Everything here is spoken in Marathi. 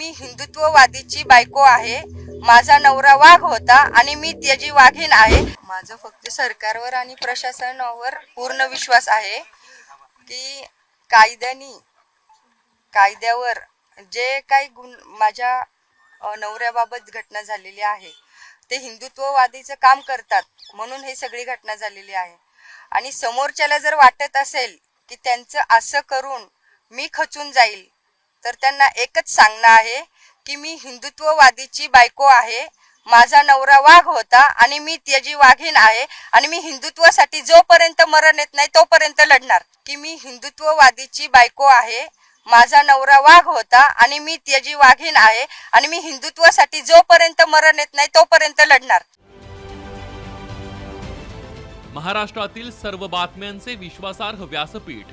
मी हिंदुत्ववादीची बायको आहे. माझा नवरा वाघ होता आणि मी त्याची वाघीण आहे. माझं फक्त सरकारवर आणि प्रशासनावर पूर्ण विश्वास आहे की कायद्यानी कायद्यावर जे काही गुण माझ्या नवऱ्याबाबत घटना झालेली आहे ते हिंदुत्ववादीचं काम करतात म्हणून हे सगळी घटना झालेली आहे. आणि समोरच्याला जर वाटत असेल की त्यांचं असं करून मी खचून जाईल तर त्यांना एकच सांगणं आहे की मी हिंदुत्ववादीची बायको आहे माझा नवरा वाघ होता आणि मी त्याची वाघीण आहे आणि मी हिंदुत्वासाठी जोपर्यंत मरण येत नाही तोपर्यंत लढणार. की मी हिंदुत्ववादीची बायको आहे माझा नवरा वाघ होता आणि मी त्याची वाघीण आहे आणि मी हिंदुत्वासाठी जोपर्यंत मरण येत नाही तोपर्यंत लढणार. महाराष्ट्रातील सर्व बातम्यांचे विश्वासार्ह व्यासपीठ